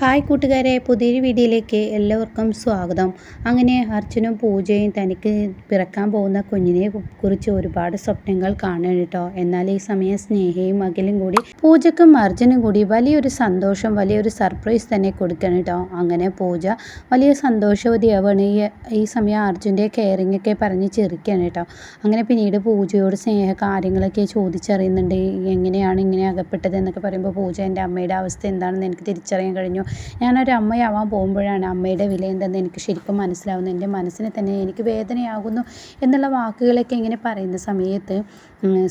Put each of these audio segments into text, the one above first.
Hi കൂട്ടുകാരെ പുതിയൊരു വീഡിയോയിലേക്ക് എല്ലാവർക്കും സ്വാഗതം. അങ്ങനെ അർച്ചനും പൂജയും തനിക്ക് പിറക്കാൻ പോകുന്ന കുഞ്ഞിനെ കുറിച്ച് ഒരുപാട് സ്വപ്നങ്ങൾ കാണണം കേട്ടോ. എന്നാൽ ഈ സമയം സ്നേഹയും അഖിലും കൂടി പൂജക്കും അർജുനും കൂടി വലിയൊരു സന്തോഷം വലിയൊരു സർപ്രൈസ് തന്നെ കൊടുക്കണം കേട്ടോ. അങ്ങനെ പൂജ വലിയ സന്തോഷവതിയാവാണ് ഈ ഈ സമയം അർജുന്റെ കെയറിംഗ് ഒക്കെ പറഞ്ഞ് ചിരിക്കുകയാണ് കേട്ടോ. അങ്ങനെ പിന്നീട് പൂജയോട് സ്നേഹ കാര്യങ്ങളൊക്കെ ചോദിച്ചറിയുന്നുണ്ട്. എങ്ങനെയാണ് ഇങ്ങനെ അകപ്പെട്ടത് എന്നൊക്കെ പറയുമ്പോൾ പൂജ എന്റെ അമ്മയുടെ അവസ്ഥ എന്താണെന്ന് എനിക്ക് തിരിച്ചറിയാൻ കഴിഞ്ഞു. ഞാനൊരു അമ്മയാവാൻ പോകുമ്പോഴാണ് അമ്മയുടെ വില എന്തെന്ന് എനിക്ക് ശരിക്കും മനസ്സിലാവുന്നത്. എന്റെ മനസ്സിനെ തന്നെ എനിക്ക് വേദനയാകുന്നു എന്നുള്ള വാക്കുകളൊക്കെ ഇങ്ങനെ പറയുന്ന സമയത്ത്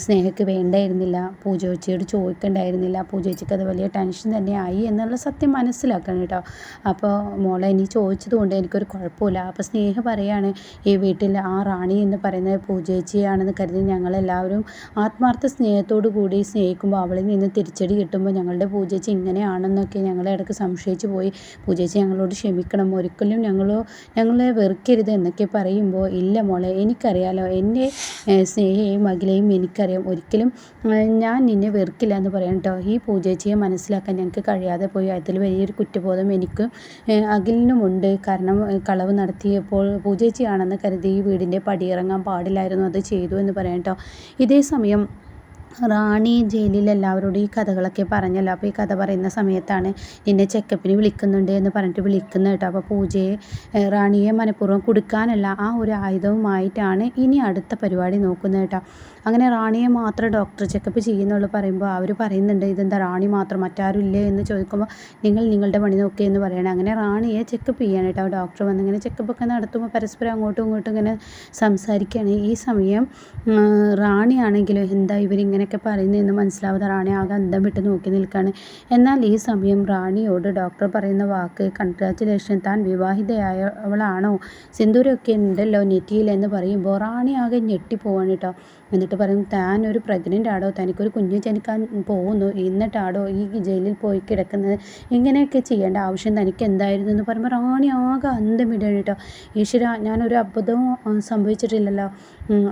സ്നേഹയ്ക്ക് വേണ്ടായിരുന്നില്ല പൂജ പൂജോച്ചിയോട് ചോദിക്കണ്ടായിരുന്നില്ല പൂജ പൂജോച്ചിക്ക് അത് വലിയ ടെൻഷൻ തന്നെ ആയി എന്നുള്ള സത്യം മനസ്സിലാക്കണം കേട്ടോ. അപ്പോൾ മോളെ ഇനി ചോദിച്ചത് കൊണ്ട് എനിക്കൊരു കുഴപ്പമില്ല. അപ്പോൾ സ്നേഹ പറയാണ് ഈ വീട്ടിൽ ആ റാണി എന്ന് പറയുന്നത് പൂജേച്ചിയാണെന്ന് കരുതി ഞങ്ങളെല്ലാവരും ആത്മാർത്ഥ സ്നേഹത്തോടു കൂടി സ്നേഹിക്കുമ്പോൾ അവളിൽ നിന്ന് തിരിച്ചടി കിട്ടുമ്പോൾ ഞങ്ങളുടെ പൂജ ചേച്ചി ഇങ്ങനെയാണെന്നൊക്കെ ഞങ്ങളെ ഇടയ്ക്ക് സംശയിച്ചു പോയി. പൂജേച്ചി ഞങ്ങളോട് ക്ഷമിക്കണം. ഒരിക്കലും ഞങ്ങളോ ഞങ്ങളെ വെറുക്കരുത് എന്നൊക്കെ പറയുമ്പോൾ ഇല്ല മോളെ എനിക്കറിയാലോ. എന്റെ സ്നേഹയും അഖിലയും എനിക്കറിയാം. ഒരിക്കലും ഞാൻ നിന്നെ വെറുക്കില്ല എന്ന് പറയാം കേട്ടോ. ഈ പൂജേച്ചിയെ മനസ്സിലാക്കാൻ ഞങ്ങൾക്ക് കഴിയാതെ പോയി. അതിൽ വലിയൊരു കുറ്റബോധം എനിക്ക് അഖിലിനുമുണ്ട്. കാരണം കളവ് നടത്തിയപ്പോൾ പൂജേച്ചിയാണെന്ന് കരുതി ഈ വീടിന്റെ പടിയിറങ്ങാൻ പാടില്ലായിരുന്നു. അത് ചെയ്തു എന്ന് പറയാം കേട്ടോ. ഇതേ സമയം റാണി ജയിലിൽ എല്ലാവരോടും ഈ കഥകളൊക്കെ പറഞ്ഞല്ലോ. അപ്പോൾ ഈ കഥ പറയുന്ന സമയത്താണ് നിന്നെ ചെക്കപ്പിന് വിളിക്കുന്നുണ്ട് എന്ന് പറഞ്ഞിട്ട് വിളിക്കുന്നത് കേട്ടോ. അപ്പോൾ പൂജയെ റാണിയെ മനഃപൂർവം കൊടുക്കാനല്ല ആ ഒരു ആയുധവുമായിട്ടാണ് ഇനി അടുത്ത പരിപാടി നോക്കുന്നത് കേട്ടോ. അങ്ങനെ റാണിയെ മാത്രം ഡോക്ടർ ചെക്കപ്പ് ചെയ്യുന്നുള്ളൂ പറയുമ്പോൾ അവർ പറയുന്നുണ്ട് ഇതെന്താ റാണി മാത്രം മറ്റാരും ഇല്ലേ എന്ന് ചോദിക്കുമ്പോൾ നിങ്ങൾ നിങ്ങളുടെ പണി നോക്കി എന്ന് പറയണം. അങ്ങനെ റാണിയെ ചെക്കപ്പ് ചെയ്യാൻ കേട്ടോ. ഡോക്ടർ വന്ന് ഇങ്ങനെ ചെക്കപ്പൊക്കെ നടത്തുമ്പോൾ പരസ്പരം അങ്ങോട്ടും ഇങ്ങോട്ടും ഇങ്ങനെ സംസാരിക്കുകയാണ് ഈ സമയം റാണിയാണെങ്കിലും എന്താ ഇവരിങ്ങനെ ഇങ്ങനെയൊക്കെ പറയുന്നതെന്ന് മനസ്സിലാവാതെ റാണി ആകെ അന്തം വിട്ട് നോക്കി നിൽക്കുകയാണ് എന്നാൽ ഈ സമയം റാണിയോട് ഡോക്ടർ പറയുന്ന വാക്ക് കൺഗ്രാറ്റുലേഷൻ താൻ വിവാഹിതയായവളാണോ? സിന്ദൂരമൊക്കെ ഉണ്ടല്ലോ നെറ്റിയിൽ എന്ന് പറയുമ്പോൾ റാണി ആകെ ഞെട്ടിപ്പോവാണ് കേട്ടോ. എന്നിട്ട് പറയും താൻ ഒരു പ്രഗ്നന്റ് ആടോ? തനിക്കൊരു കുഞ്ഞ് ജനിക്കാൻ പോകുന്നു. എന്നിട്ടാടോ ഈ ജയിലിൽ പോയി കിടക്കുന്നത്? ഇങ്ങനെയൊക്കെ ചെയ്യേണ്ട ആവശ്യം തനിക്ക് എന്തായിരുന്നു? എന്ന് പറയുമ്പോൾ റാണി ആകെ അന്തം വിടുകയാണ് കേട്ടോ. ഈശ്വര ഞാനൊരു അബദ്ധവും സംഭവിച്ചിട്ടില്ലല്ലോ.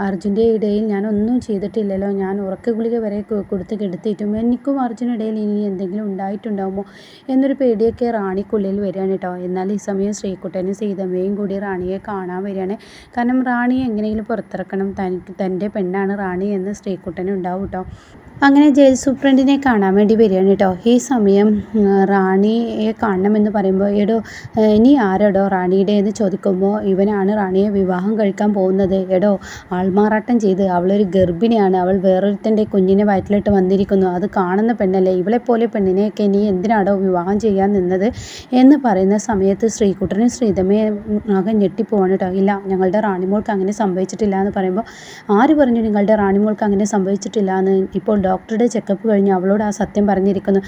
അർജുന്റെ ഇടയിൽ ഞാനൊന്നും ചെയ്തിട്ടില്ലല്ലോ. ഞാൻ ഉറക്ക ഗുളിക വരെ കൊടുത്ത് കെടുത്തിട്ടും എനിക്കും അർജുനിടയിൽ ഇനി എന്തെങ്കിലും ഉണ്ടായിട്ടുണ്ടാകുമോ എന്നൊരു പേടിയൊക്കെ റാണിക്കുള്ളിൽ വരികയാണ് കേട്ടോ. എന്നാൽ ഈ സമയം ശ്രീകുട്ടനും സീതമ്മയും കൂടി റാണിയെ കാണാൻ വരികയാണ്. കാരണം റാണിയെ എങ്ങനെയെങ്കിലും പുറത്തിറക്കണം. തനിക്ക് തന്റെ പെണ്ണാണ് റാണി എന്ന് ശ്രീകുട്ടനുണ്ടാവും കേട്ടോ. അങ്ങനെ ജയിൽ സൂപ്രണ്ടിനെ കാണാൻ വേണ്ടി വരികയാണ് കേട്ടോ. ഈ സമയം റാണിയെ കാണണമെന്ന് പറയുമ്പോൾ എടോ ഇനി ആരെടോ റാണിയുടെ എന്ന് ചോദിക്കുമ്പോൾ ഇവനാണ് റാണിയെ വിവാഹം കഴിക്കാൻ പോകുന്നത്. എടോ ആൾമാറാട്ടം ചെയ്ത് അവളൊരു ഗർഭിണിയാണ്. അവൾ വേറൊരുത്തന്റെ കുഞ്ഞിനെ വയറ്റിലിട്ട് വന്നിരിക്കുന്നു. അത് കാണുന്ന പെണ്ണല്ലേ? ഇവളെപ്പോലെ പെണ്ണിനെയൊക്കെ നീ എന്തിനാടോ വിവാഹം ചെയ്യാൻ നിന്നത് എന്ന് പറയുന്ന സമയത്ത് ശ്രീകുട്ടനും ശ്രീധമയെ ആകെ ഞെട്ടിപ്പോവാണ് കേട്ടോ. ഇല്ല ഞങ്ങളുടെ റാണിമോൾക്ക് അങ്ങനെ സംഭവിച്ചിട്ടില്ല എന്ന് പറയുമ്പോൾ ആര് പറഞ്ഞു നിങ്ങളുടെ റാണിമോൾക്ക് അങ്ങനെ സംഭവിച്ചിട്ടില്ല എന്ന്? ഇപ്പോൾ ഡോക്ടറുടെ ചെക്കപ്പ് കഴിഞ്ഞ് അവളോട് ആ സത്യം പറഞ്ഞിരിക്കുന്നു.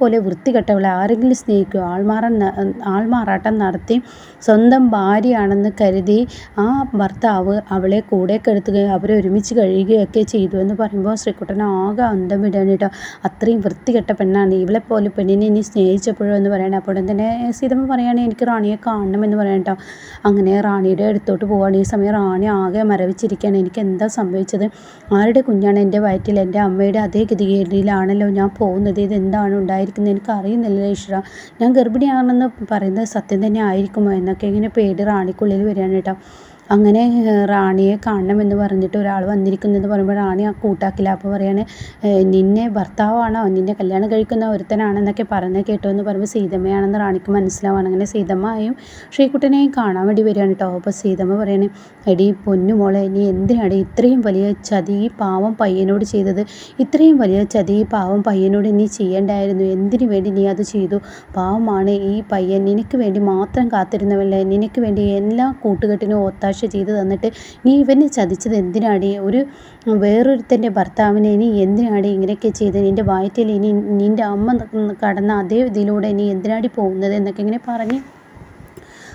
പോലെ വൃത്തികെട്ടവളെ ആരെങ്കിലും സ്നേഹിക്കുക ആൾമാറ ആൾമാറാട്ടം നടത്തി സ്വന്തം ഭാര്യയാണെന്ന് കരുതി ആ ഭർത്താവ് അവളെ കൂടെ കെടുത്തുകയും അവരെ ഒരുമിച്ച് കഴിയുകയൊക്കെ ചെയ്തു എന്ന് പറയുമ്പോൾ ശ്രീകുട്ടൻ ആകെ അന്തം വിടാൻ കേട്ടോ. അത്രയും വൃത്തികെട്ട പെണ്ണാണ്. ഇവളെ പോലെ പെണ്ണിനെ ഇനി സ്നേഹിച്ചപ്പോഴോ എന്ന് പറയണേ. അപ്പോൾ തന്നെ സീതമ്മ പറയുകയാണെങ്കിൽ എനിക്ക് റാണിയെ കാണണം എന്ന് പറയണം കേട്ടോ. അങ്ങനെ റാണിയുടെ അടുത്തോട്ട് പോവുകയാണ് ഈ സമയം റാണി ആകെ മരവിച്ചിരിക്കുകയാണ്. എനിക്ക് എന്താ സംഭവിച്ചത്? ആരുടെ കുഞ്ഞാണ് എന്റെ വയറ്റിൽ എന്റെ അമ്മ അമ്മയുടെ അതേ ഗതികേടിലാണല്ലോ ഞാൻ പോകുന്നത്. ഇതെന്താണ് ഉണ്ടായിരിക്കുന്നത്? എനിക്ക് അറിയുന്നില്ല ഈശ്വര. ഞാൻ ഗർഭിണിയാണെന്ന് പറയുന്നത് സത്യം തന്നെ ആയിരിക്കുമോ എന്നൊക്കെ ഇങ്ങനെ പേടി റാണിക്കുള്ളിൽ വരികയാണ് കേട്ടോ. അങ്ങനെ റാണിയെ കാണണമെന്ന് പറഞ്ഞിട്ട് ഒരാൾ വന്നിരിക്കുന്നെന്ന് പറയുമ്പോൾ റാണി ആ കൂട്ടാക്കില്ല അപ്പോൾ പറയാണ് നിന്നെ ഭർത്താവാണോ? നിന്നെ കല്യാണം കഴിക്കുന്ന ഒരുത്തനാണെന്നൊക്കെ പറഞ്ഞ് കേട്ടോ എന്ന് പറയുമ്പോൾ സീതമ്മയാണെന്ന് റാണിക്ക് മനസ്സിലാവാണ്. അങ്ങനെ സീതമ്മയും ശ്രീകുട്ടനെയും കാണാൻ വേണ്ടി വരികയാണ് കേട്ടോ അപ്പോൾ സീതമ്മ പറയണേ എടി പൊന്നുമോളെ നീ എന്തിനാടി ഇത്രയും വലിയ ചതി ഈ പാവം പയ്യനോട് ചെയ്തത്? ഇത്രയും വലിയ ചതി ഈ പാവം പയ്യനോട് നീ ചെയ്യേണ്ടായിരുന്നു. എന്തിനു വേണ്ടി നീ അത് ചെയ്തു? പാവമാണ് ഈ പയ്യൻ. നിനക്ക് വേണ്ടി മാത്രം കാത്തിരുന്നവല്ലേ നിനക്ക് വേണ്ടി എല്ലാ കൂട്ടുകെട്ടിനും ഒത്താശ ഒത്താശ ചെയ്തു തന്നിട്ട് നീ ഇവനെ ചതിച്ചത് എന്തിനാടി? ഒരു വേറൊരുത്തന്റെ ഭർത്താവിനെ നീ എന്തിനാടി ഇങ്ങനെയൊക്കെ ചെയ്ത്? നിന്റെ വയറ്റിൽ ഇനി നിന്റെ അമ്മ കടന്ന അതേ ഇതിലൂടെ നീ എന്തിനാടി പോകുന്നത്? എന്നൊക്കെ ഇങ്ങനെ പറഞ്ഞ്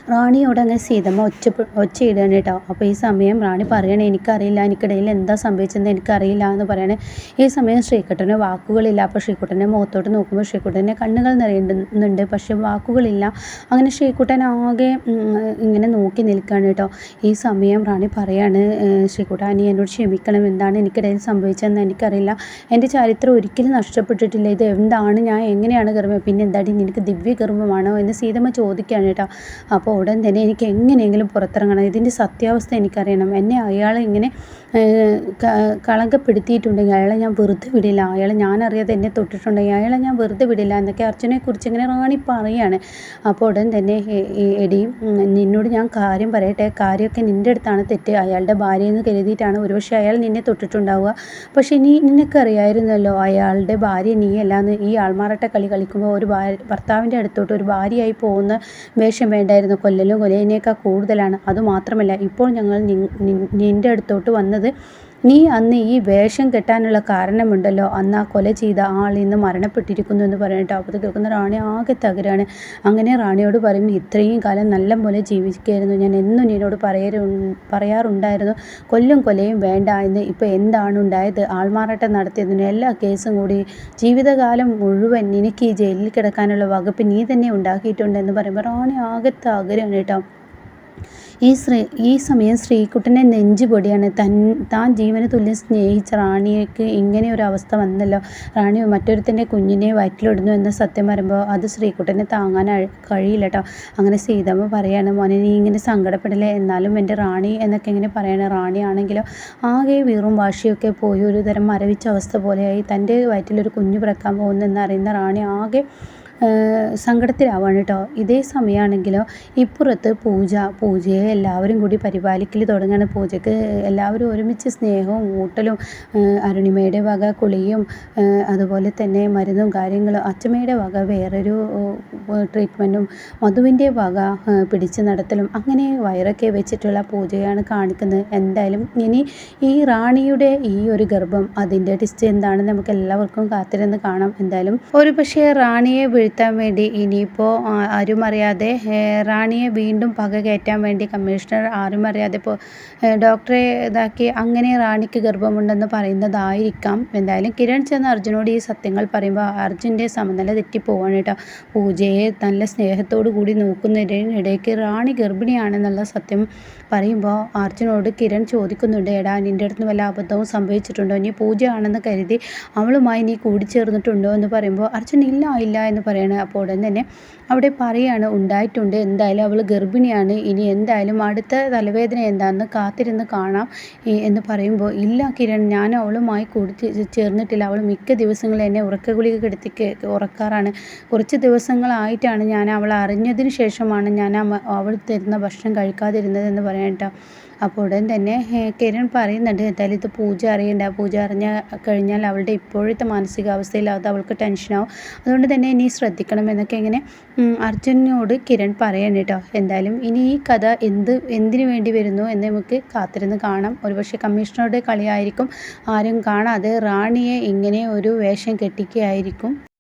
റാണിയോട് അങ്ങനെ സീതമ്മ ഒച്ച ഒച്ചയിടുകയാണ് കേട്ടോ. അപ്പോൾ ഈ സമയം റാണി പറയണേ എനിക്കറിയില്ല എനിക്കിടയിൽ എന്താ സംഭവിച്ചതെന്ന് എനിക്കറിയില്ല എന്ന് പറയണേ. ഈ സമയം ശ്രീകുട്ടന് വാക്കുകളില്ല. അപ്പോൾ ശ്രീകുട്ടന്റെ മുഖത്തോട്ട് നോക്കുമ്പോൾ ശ്രീകുട്ടന്റെ കണ്ണുകൾ നിറയുന്നുണ്ട്. പക്ഷേ വാക്കുകളില്ല. അങ്ങനെ ശ്രീകുട്ടൻ ആകെ ഇങ്ങനെ നോക്കി നിൽക്കുകയാണ് കേട്ടോ. ഈ സമയം റാണി പറയാണ് ശ്രീകുട്ട നീ എന്നോട് ക്ഷമിക്കണം. എന്താണ് എനിക്കിടയിൽ സംഭവിച്ചതെന്ന് എനിക്കറിയില്ല. എന്റെ ചരിത്രം ഒരിക്കലും നഷ്ടപ്പെട്ടിട്ടില്ല. ഇത് എന്താണ്? ഞാൻ എങ്ങനെയാണ് ഗർഭം? പിന്നെ എന്താടി? നിനക്ക് ദിവ്യ ഗർഭമാണോ എന്ന് സീതമ്മ ചോദിക്കുകയാണ് കേട്ടോ. അപ്പോൾ ഉടൻ തന്നെ എനിക്ക് എങ്ങനെയെങ്കിലും പുറത്തിറങ്ങണം. ഇതിന്റെ സത്യാവസ്ഥ എനിക്കറിയണം. എന്നെ അയാൾ ഇങ്ങനെ കളങ്കപ്പെടുത്തിയിട്ടുണ്ടെങ്കിൽ അയാളെ ഞാൻ വെറുതെ വിടില്ല. അയാളെ ഞാനറിയാതെ എന്നെ തൊട്ടിട്ടുണ്ടെങ്കിൽ അയാളെ ഞാൻ വെറുതെ വിടില്ല എന്നൊക്കെ അർച്ചനയെക്കുറിച്ച് ഇങ്ങനെ റാണി പറയാണ് അപ്പോൾ ഉടൻ തന്നെ എടി നിന്നോട് ഞാൻ കാര്യം പറയട്ടെ. കാര്യമൊക്കെ നിന്റെ അടുത്താണ് തെറ്റ്. അയാളുടെ ഭാര്യയെന്ന് കരുതിയിട്ടാണ് ഒരുപക്ഷെ അയാൾ നിന്നെ തൊട്ടിട്ടുണ്ടാവുക. പക്ഷേ നീ നിനക്കറിയായിരുന്നല്ലോ അയാളുടെ ഭാര്യ നീയല്ലാന്ന്. ഈ ആൾമാറാട്ട കളി കളിക്കുമ്പോൾ ഒരു ഭർത്താവിന്റെ അടുത്തോട്ട് ഒരു ഭാര്യയായി പോകുന്ന വേഷം വേണ്ടായിരുന്നു. കൊല്ലലും കൊലയിനേക്കാൾ കൂടുതലാണ്. അതുമാത്രമല്ല ഇപ്പോൾ ഞങ്ങൾ നിന്റെ അടുത്തോട്ട് വന്നത് നീ അന്ന് ഈ വേഷം കെട്ടാനുള്ള കാരണമുണ്ടല്ലോ. അന്ന് ആ കൊല ചെയ്ത ആൾ ഇന്ന് മരണപ്പെട്ടിരിക്കുന്നു എന്ന് പറഞ്ഞിട്ട് അപ്പോൾ കേൾക്കുന്ന റാണി ആകെ തകരാണ്. അങ്ങനെ റാണിയോട് പറയും ഇത്രയും കാലം നല്ല പോലെ ജീവിക്കുകയായിരുന്നു ഞാൻ എന്നും നിന്നോട് പറയരു പറയാറുണ്ടായിരുന്നു. കൊല്ലും കൊലയും വേണ്ട എന്ന് ഇപ്പോൾ എന്താണ് ഉണ്ടായത്? ആൾമാറാട്ടം നടത്തിയതിന് എല്ലാ കേസും കൂടി ജീവിതകാലം മുഴുവൻ നിനക്ക് ഈ ജയിലിൽ കിടക്കാനുള്ള വകുപ്പ് നീ തന്നെ ഉണ്ടാക്കിയിട്ടുണ്ടെന്ന് പറയുമ്പോൾ റാണി ആകെ തകരാണ് കേട്ടോ. ഈ ശ്രീ ഈ സമയം ശ്രീകുട്ടന്റെ നെഞ്ച് പൊടിയാണ്. തൻ താൻ ജീവന് തുല്യം സ്നേഹിച്ച റാണിക്ക് ഇങ്ങനെ ഒരു അവസ്ഥ വന്നല്ലോ. റാണി മറ്റൊരുത്തന്റെ കുഞ്ഞിനെ വയറ്റിലിടുന്നു എന്ന സത്യം പറയുമ്പോൾ അത് ശ്രീകുട്ടനെ താങ്ങാൻ കഴിയില്ല കേട്ടോ അങ്ങനെ സീതമ്മ പറയാണ് മോനെ നീ ഇങ്ങനെ സങ്കടപ്പെടില്ലേ? എന്നാലും എന്റെ റാണി എന്നൊക്കെ ഇങ്ങനെ പറയണ. റാണിയാണെങ്കിലോ ആകെ വീറും വാശിയൊക്കെ പോയി ഒരു തരം മരവിച്ച അവസ്ഥ പോലെയായി തന്റെ വയറ്റിലൊരു കുഞ്ഞ് പിറക്കാൻ പോകുന്നു അറിയുന്ന റാണി ആകെ സങ്കടത്തിലാവാണ് കേട്ടോ. ഇതേ സമയമാണെങ്കിലോ ഇപ്പുറത്ത് പൂജ പൂജയെ എല്ലാവരും കൂടി പരിപാലിക്കൽ തുടങ്ങുകയാണ് പൂജയ്ക്ക് എല്ലാവരും ഒരുമിച്ച് സ്നേഹവും ഊട്ടലും അരുണിമയുടെ വക കുളിയും അതുപോലെ തന്നെ മരുന്നും കാര്യങ്ങളും അച്ചമ്മയുടെ വക വേറൊരു ട്രീറ്റ്മെന്റും മധുവിന്റെ വക പിടിച്ച് നടത്തലും അങ്ങനെ വയറൊക്കെ വെച്ചിട്ടുള്ള പൂജയാണ് കാണിക്കുന്നത്. എന്തായാലും ഇനി ഈ റാണിയുടെ ഈ ഒരു ഗർഭം അതിന്റെ ടിസ്റ്റ് എന്താണെന്ന് നമുക്ക് എല്ലാവർക്കും കാത്തിരുന്ന് കാണാം. എന്തായാലും ഒരു പക്ഷേ റാണിയെ വീഴ്ത്താൻ വേണ്ടി ഇനിയിപ്പോൾ ആരും അറിയാതെ റാണിയെ വീണ്ടും പക കയറ്റാൻ വേണ്ടി കമ്മീഷണർ ആരും അറിയാതെ ഇപ്പോൾ ഡോക്ടറെ ഇതാക്കി അങ്ങനെ റാണിക്ക് ഗർഭമുണ്ടെന്ന് പറയുന്നതായിരിക്കാം. എന്തായാലും കിരൺ ചെന്ന് അർജുനോട് ഈ സത്യങ്ങൾ പറയുമ്പോൾ അർജുന്റെ സമനില തെറ്റിപ്പോവാണ് കേട്ടോ. പൂജയെ നല്ല സ്നേഹത്തോടു കൂടി നോക്കുന്നതിനിടയ്ക്ക് റാണി ഗർഭിണിയാണെന്നുള്ള സത്യം പറയുമ്പോൾ അർജുനോട് കിരൺ ചോദിക്കുന്നുണ്ട് എടാ നിന്റെ അടുത്ത് വല്ല അബദ്ധവും സംഭവിച്ചിട്ടുണ്ടോ? നീ പൂജയാണെന്ന് കരുതി അവളുമായി നീ കൂടിച്ചേർന്നിട്ടുണ്ടോ? എന്ന് പറയുമ്പോൾ അർജുൻ ഇല്ല ഇല്ല എന്ന് പറയണം. അപ്പോൾ ഉടൻ തന്നെ അവിടെ പറയുകയാണ് ഉണ്ടായിട്ടുണ്ട്. എന്തായാലും അവൾ ഗർഭിണിയാണ്. ഇനി എന്തായാലും അടുത്ത തലവേദന എന്താണെന്ന് കാത്തിരുന്ന് കാണാം. എന്ന് പറയുമ്പോൾ ഇല്ല കിരൺ. ഞാൻ അവളുമായി കൂടി ചേർന്നിട്ടില്ല. അവൾ മിക്ക ദിവസങ്ങളും എന്നെ ഉറക്ക ഗുളിക കിടത്തി ഉറക്കാറാണ്. കുറച്ച് ദിവസങ്ങളായിട്ടാണ് ഞാൻ അവൾ അറിഞ്ഞതിന് ശേഷമാണ് ഞാൻ അവൾ തരുന്ന ഭക്ഷണം കഴിക്കാതിരുന്നത് എന്ന് പറയാം കേട്ടോ അപ്പോൾ ഉടൻ തന്നെ കിരൺ പറയുന്നുണ്ട് എന്തായാലും ഇത് പൂജ അറിയണ്ട. പൂജ അറിഞ്ഞ കഴിഞ്ഞാൽ അവളുടെ ഇപ്പോഴത്തെ മാനസികാവസ്ഥയിൽ അത് അവൾക്ക് ടെൻഷനാവും അതുകൊണ്ട് തന്നെ ഇനി ശ്രദ്ധിക്കണം എന്നൊക്കെ ഇങ്ങനെ അർജുനോട് കിരൺ പറയണം കേട്ടോ. എന്തായാലും ഇനി ഈ കഥ എന്ത് എന്തിനു വേണ്ടി വരുന്നു എന്ന് നമുക്ക് കാത്തിരുന്ന് കാണാം. ഒരുപക്ഷെ കമ്മീഷണറുടെ കളിയായിരിക്കും ആരും കാണാതെ റാണിയെ ഇങ്ങനെ ഒരു വേഷം കെട്ടിക്കുകയായിരിക്കും.